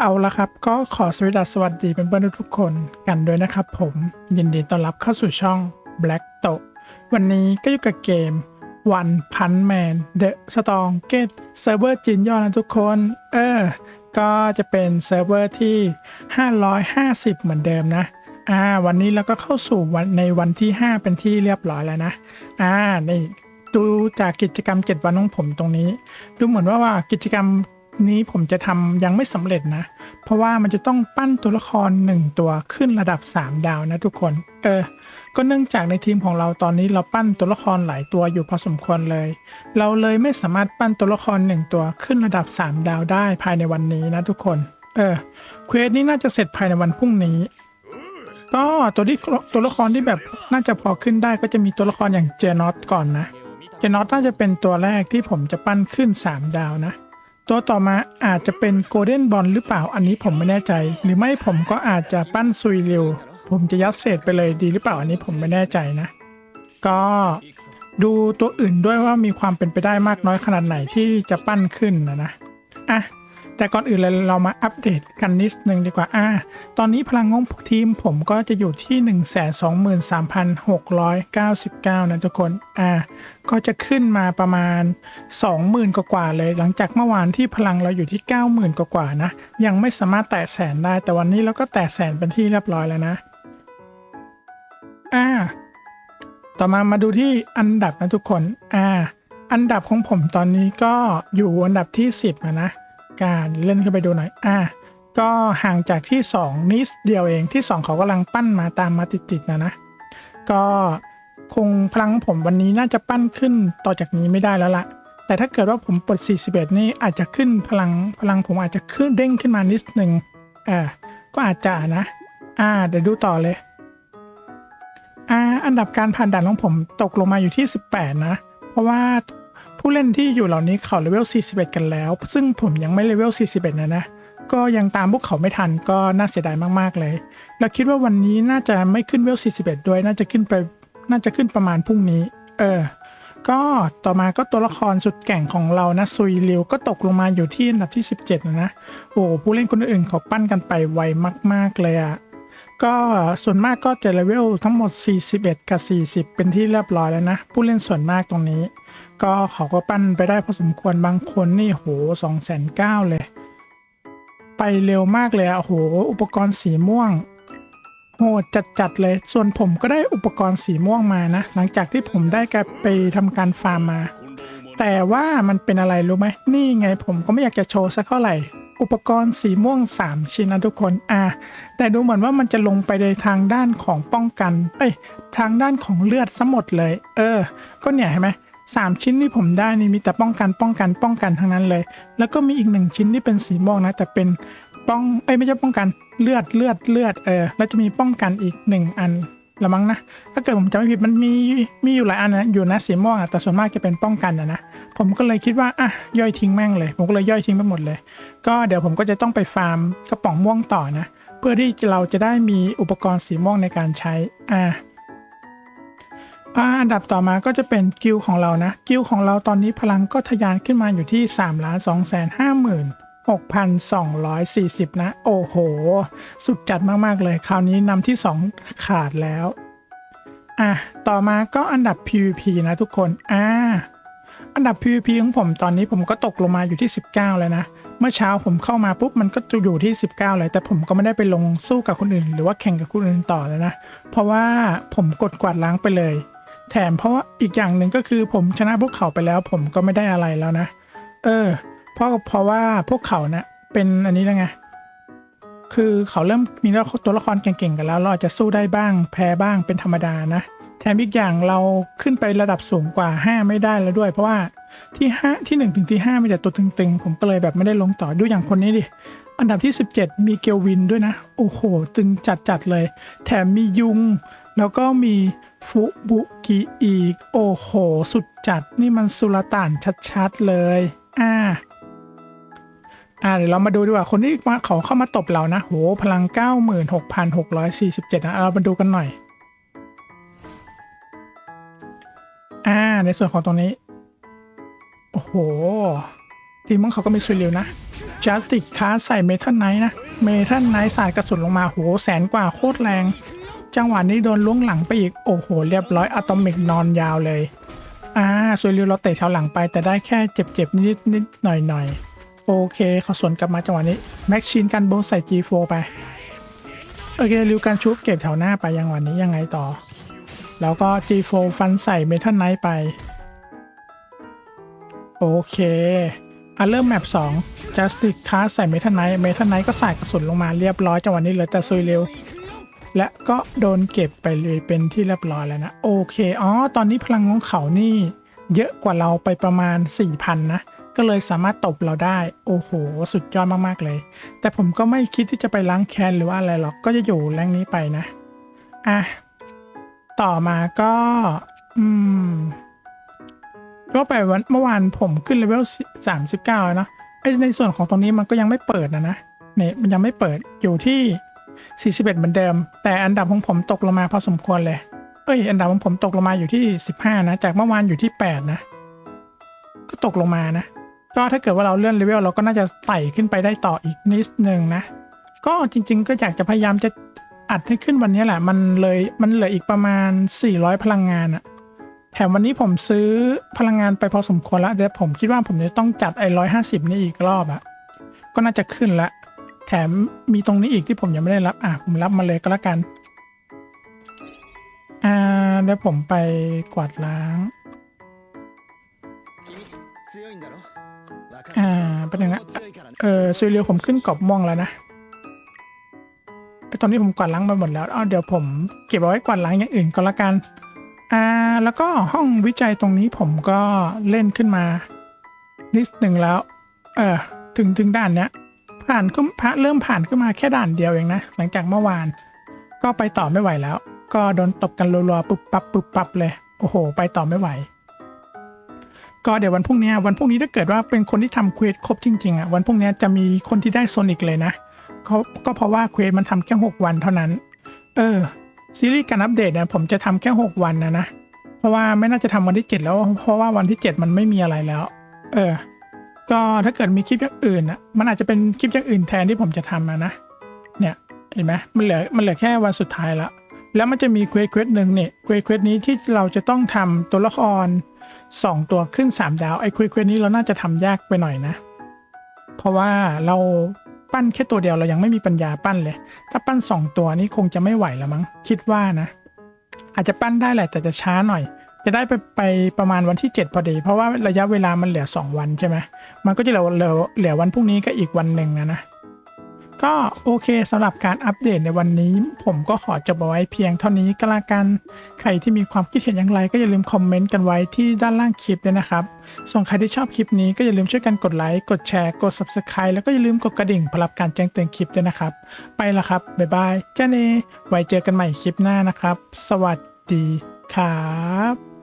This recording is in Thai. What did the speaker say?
เอาละครับ ก็ขอสวัสดีสวัสดีเพื่อนๆทุกคนกันด้วยนะครับผมยินดีต้อนรับเข้าสู่ช่อง Black t o วันนี้ก็อยู่กับเกม One Punch Man The Strongest Server จีนย่อนะทุกคน เออ ก็จะเป็นเซิร์ฟเวอร์ที่ 550 เหมือนเดิมนะอ่าวันนี้เราก็เข้าสู่วันในวันที่ 5 เป็นที่เรียบร้อยแล้วนะอ่านี่ดูจากกิจกรรม 7 วันของผมตรงนี้ ดูเหมือนว่าว่ากิจกรรม นี้ผมจะทำยังไม่สำเร็จนะ เพราะว่ามันจะต้องปั้นตัวละคร 1 ตัวขึ้นระดับ 3 ดาวนะทุกคน เออ ก็เนื่องจากในทีมของเราตอนนี้เราปั้นตัวละครหลายตัวอยู่พอสมควรเลย เราเลยไม่สามารถปั้นตัวละคร 1 ตัวขึ้นระดับ 3 ดาวได้ภายในวันนี้นะทุกคน เออ เควสนี้น่าจะเสร็จภายในวันพรุ่งนี้ ก็ตัวที่ตัวละครที่แบบน่าจะพอขึ้นได้ก็จะมีตัวละครอย่างเจนอตก่อนนะ เจนอตน่าจะเป็นตัวแรกที่ผมจะปั้นขึ้น 3 ดาวนะ ตัวต่อมาอาจจะเป็นโกลเด้นบอลหรือเปล่าอันนี้ผมไม่แน่ใจ หรือไม่ผมก็อาจจะปั้นซุยเร็วผมจะยัดเศษไปเลยดีหรือเปล่าอันนี้ผมไม่แน่ใจนะ ก็ดูตัวอื่นด้วยว่ามีความเป็นไปได้มากน้อยขนาดไหนที่จะปั้นขึ้นนะนะอะ แต่ก่อนอื่นเลยเรามาอัปเดตกันนิดนึงดีกว่าอะตอนนี้พลังงบทีมผมก็จะอยู่ที่ 123,699 นะทุกคนอะก็จะขึ้นมาประมาณ 20,000 กว่าๆเลย หลังจากเมื่อวานที่พลังเราอยู่ที่ 90,000 กว่าๆนะ ยังไม่สามารถแตะแสนได้ แต่วันนี้เราก็แตะแสนเป็นที่เรียบร้อยแล้วนะอ่าต่อมามาดูที่อันดับนะทุกคนอ่าอันดับของผมตอนนี้ก็อยู่อันดับที่ 10นะ การเล่นขึ้นไปดูหน่อยอ่าก็ห่างจากที่ 2 นิดเดียวเองที่ 2 เขากำลังปั้นมาตามมาติดๆนะนะ ก็คงพลังผมวันนี้น่าจะปั้นขึ้นต่อจากนี้ไม่ได้แล้วละแต่ถ้าเกิดว่าผมปลด 41 นี่อาจจะขึ้นพลังพลังผมอาจจะขึ้นเด้งขึ้นมานิดหนึ่งอ่าก็อาจจะนะ อ่าเดี๋ยวดูต่อเลยอ่าอันดับการผ่านด่านของผมตกลงมาอยู่ที่ 18 นะ เพราะว่า ผู้เล่นที่อยู่เหล่านี้เขาเลเวล 41 กันแล้ว ซึ่งผมยังไม่เลเวล 41 นะนะ ก็ยังตามพวกเขาไม่ทันก็น่าเสียดายมากๆเลยแล้วคิดว่าวันนี้น่าจะไม่ขึ้นเวล 41 ด้วยน่าจะขึ้นไปน่าจะขึ้นประมาณพรุ่งนี้ เออ ก็ต่อมาก็ตัวละครสุดแก่งของเรานะซุยริวก็ตกลงมาอยู่ที่อันดับที่ 17 นะนะ โอ้ผู้เล่นคนอื่นเขาปั้นกันไปไวมาก ๆเลยอะก็ส่วนมากก็จะเลเวลทั้งหมด 41 กับ 40 เป็นที่เรียบร้อยแล้วนะ ผู้เล่นส่วนมากตรงนี้ ก็เขาก็ปั้นไปได้พอสมควรบางคนนี่โห2 9 0 0 0เก้าเลย ไปเร็วมากเลยอะโห อุปกรณ์สีม่วง โหดจัดๆเลย ส่วนผมก็ได้อุปกรณ์สีม่วงมานะ หลังจากที่ผมได้การไปทำการฟาร์มมา แต่ว่ามันเป็นอะไรรู้ไหม นี่ไงผมก็ไม่อยากจะโชว์สักเท่าไหร่ อุปกรณ์สีม่วง 3 ชิ้นนะทุกคน อ่าแต่ดูเหมือนว่ามันจะลงไปในทางด้านของป้องกัน เอ้ย ทางด้านของเลือดซะหมดเลย เออ ก็เนี่ยเห็นไหม สามชิ้นที่ผมได้นี่มีแต่ป้องกันป้องกันป้องกันทั้งนั้นเลย แล้วก็มีอีกหนึ่งชิ้นที่เป็นสีม่วงนะ แต่เป็นป้องเอ้ยไม่ใช่ป้องกันเลือดเลือดเลือดเออแล้วจะมีป้องกันอีกหนึ่งอันละมั้งนะถ้าเกิดผมจำไม่ผิดมันมีมีอยู่หลายอันนะอยู่นะสีม่วงอะแต่ส่วนมากจะเป็นป้องกันนะนะผมก็เลยคิดว่าอะย่อยทิ้งแม่งเลย ผมก็เลยย่อยทิ้งไปหมดเลย ก็เดี๋ยวผมก็จะต้องไปฟาร์มกระป๋องม่วงต่อนะ เพื่อที่เราจะได้มีอุปกรณ์สีม่วงในการใช้อ่า อันดับต่อมาก็จะเป็นกิลของเรานะ กิลของเราตอนนี้พลังก็ทะยานขึ้นมาอยู่ที่3ล้าน2แสนห้าหมื่น6,240 นะ โอ้โห สุดจัดมาก ๆ เลย คราวนี้นำที่ 2 ขาดแล้ว อะ ต่อมาก็อันดับ PVP นะทุกคน อ่า อันดับ PVP ของผมตอนนี้ผมก็ตกลงมาอยู่ที่ 19 แล้วนะ เมื่อเช้าผมเข้ามาปุ๊บ มันก็จะอยู่ที่ 19 เลย แต่ผมก็ไม่ได้ไปลงสู้กับคนอื่น หรือว่าแข่งกับคนอื่นต่อแล้วนะ เพราะว่าผมกดกวาดล้างไปเลย แถมเพราะว่าอีกอย่างหนึ่งก็คือผมชนะพวกเขาไปแล้วผมก็ไม่ได้อะไรแล้วนะ เออ เพราะเพราะว่าพวกเขาเนะ่ะเป็นอันนี้แล้วไง คือเขาเริ่มมีตัวละครเก่งๆกันแล้วเราอาจจะสู้ได้บ้าง แพ้บ้างเป็นธรรมดานะ แถมอีกอย่างเราขึ้นไประดับสูงกว่า 5 ไม่ได้แล้วด้วย เพราะว่าที่5ที่1ถึงที่5มีแต่ตัวตึงๆ ผมก็เลยแบบไม่ได้ลงต่อดูอย่างคนนี้ดิอันดับที่ 17 มีเกลวินด้วยนะ โอ้โห ตึงจัดๆเลย แถมมียุง แล้วก็มีฟุบุกิอีก โอ้โห สุดจัดนี่มันสุลต่านชัดๆเลย อ่า อ่า เดี๋ยวเรามาดูดีกว่า คนที่มาเขาเข้ามาตบเรานะ โห พลัง 96,647 นะ เรามาดูกันหน่อย อ่า ในส่วนของตรงนี้ โอ้โห ทีมของเขาก็มีซุยเร็วนะจัสติกคาใส่เมทัลไนท์นะ เมทัลไนท์สาดกระสุนลงมา โห แสนกว่าโคตรแรง จังหวะนี้โดนล้วงหลังไปอีก โอ้โห เรียบร้อยอะตอมิกนอนยาวเลย อ่าสวยริวเราเตะแถวหลังไปแต่ได้แค่เจ็บๆ นิดนิดหน่อยหน่อยโอเคเขาสวนกลับมาจังหวะนี้ แม็กชินกันโบใส่ G4 ไป โอเค ริวการชุบเก็บแถวหน้าไปยังวันนี้ยังไงต่อ แล้วก็ G4 ฟันใส่เมทัลไนท์ไป โอเคอะเริ่มแมป2 Justice Card ใส่เมทัลไนท์เมทัลไนท์ก็ใส่กระสุนลงมาเรียบร้อยจังหวะนี้เหลือแต่ซุยเร็ว และก็โดนเก็บไปเลยเป็นที่เรียบร้อยแล้วนะโอเคอ๋อตอนนี้พลังของเขานี่ เยอะกว่าเราไปประมาณ 4,000 นะ ก็เลยสามารถตบเราได้ โอ้โห สุดยอดมากๆเลย แต่ผมก็ไม่คิดที่จะไปล้างแค้นหรือว่าอะไรหรอกก็จะอยู่แรงนี้ไปนะอะต่อมาก็ อืมก็ไปวันเมื่อวานผมขึ้นเลเวล39แล้วเนอะไอในส่วนของตรงนี้มันก็ยังไม่เปิดนะนะเนี่ยมันยังไม่เปิดอยู่ที่ 41 เหมือนเดิม แต่อันดับของผมตกลงมาพอสมควรเลย เอ้ย อันดับของผมตกลงมาอยู่ที่ 15 นะ จากเมื่อวานอยู่ที่ 8 นะ ก็ตกลงมานะ ก็ถ้าเกิดว่าเราเลื่อนเลเวลเราก็น่าจะไต่ขึ้นไปได้ต่ออีกนิดนึงนะ ก็จริง ๆ ก็อยากจะพยายามจะอัดให้ขึ้นวันนี้แหละ มันเลยมันเหลืออีกประมาณ 400 พลังงานอะแถมวันนี้ผมซื้อพลังงานไปพอสมควรแล้วเดี๋ยวผมคิดว่าผมจะต้องจัดไอ้ร้อยห้าสิบนี่อีกรอบอะก็น่าจะขึ้นละ แถมมีตรงนี้อีกที่ผมยังไม่ได้รับ อะ ผมรับมาเลยก็แล้วกัน อ่าเดี๋ยวผมไปกวาดล้าง อ่าเป็นยังไงเออซีเรียวผมขึ้นกรอบม่วงแล้วนะตอนนี้ผมกวาดล้างไปหมดแล้วเอาเดี๋ยวผมเก็บเอาไว้กวาดล้างอย่างอื่นก็แล้วกัน อ่า แล้วก็ห้องวิจัยตรงนี้ผมก็เล่นขึ้นมานิดหนึ่งแล้ว เออถึงถึงด้านเนี้ย ผ่านขึ้นพระเริ่มผ่านขึ้นมาแค่ด่านเดียวเองนะ หลังจากเมื่อวาน ก็ไปต่อไม่ไหวแล้ว ก็โดนตบกันรัวๆปุบปับปุบปับเลย โอ้โห ไปต่อไม่ไหว ก็เดี๋ยววันพรุ่งนี้วันพรุ่งนี้ถ้าเกิดว่าเป็นคนที่ทำเควสครบจริงๆอะวันพรุ่งนี้จะมีคนที่ได้โซนิกเลยนะเขาก็เพราะว่าเควสมันทำแค่หกวันเท่านั้น เออซีรีส์การอัปเดตเนี่ยผมจะทำแค่หกวันนะนะ เพราะว่าไม่น่าจะทำวันที่เจ็ดแล้ว เพราะว่าวันที่เจ็ดมันไม่มีอะไรแล้ว เออ ก็ถ้าเกิดมีคลิปอย่างอื่นอะมันอาจจะเป็นคลิปอย่างอื่นแทนที่ผมจะทำอะนะเนี่ยเห็นไหมมันเหลือมันเหลือแค่วันสุดท้ายละแล้วมันจะมีเควสเควสหนึ่งเนี่ยเควสเควสนี้ที่เราจะต้องทำตัวละครสองตัวขึ้นสามดาวไอ้เควสเควสนี้เราน่าจะทำยากไปหน่อยนะ เพราะว่าเราปั้นแค่ตัวเดียวเรายังไม่มีปัญญาปั้นเลย ถ้าปั้นสองตัวนี้คงจะไม่ไหวแล้วมั้งคิดว่านะ อาจจะปั้นได้แหละแต่จะช้าหน่อย จะได้ไปไปประมาณวันที่ 7 พอดี เพราะว่าระยะเวลามันเหลือ 2 วันใช่ไหมมันก็จะเหลือเหลือเหลือวันพรุ่งนี้ก็อีกวันหนึ่งนะนะ ก็โอเคสำหรับการอัปเดตในวันนี้ ผมก็ขอจบเอาไว้เพียงเท่านี้ก็แล้วกัน ใครที่มีความคิดเห็นอย่างไรก็อย่าลืมคอมเมนต์กันไว้ที่ด้านล่างคลิปด้วยนะครับ ส่วนใครที่ชอบคลิปนี้ก็อย่าลืมช่วยกันกดไลค์กดแชร์กด Subscribe แล้วก็อย่าลืมกดกระดิ่งเพื่อรับการแจ้งเตือนคลิปด้วยนะครับ ไปละครับบ๊ายบายเจ้าเนไว้เจอกันใหม่คลิปหน้านะครับ สวัสดี ครับ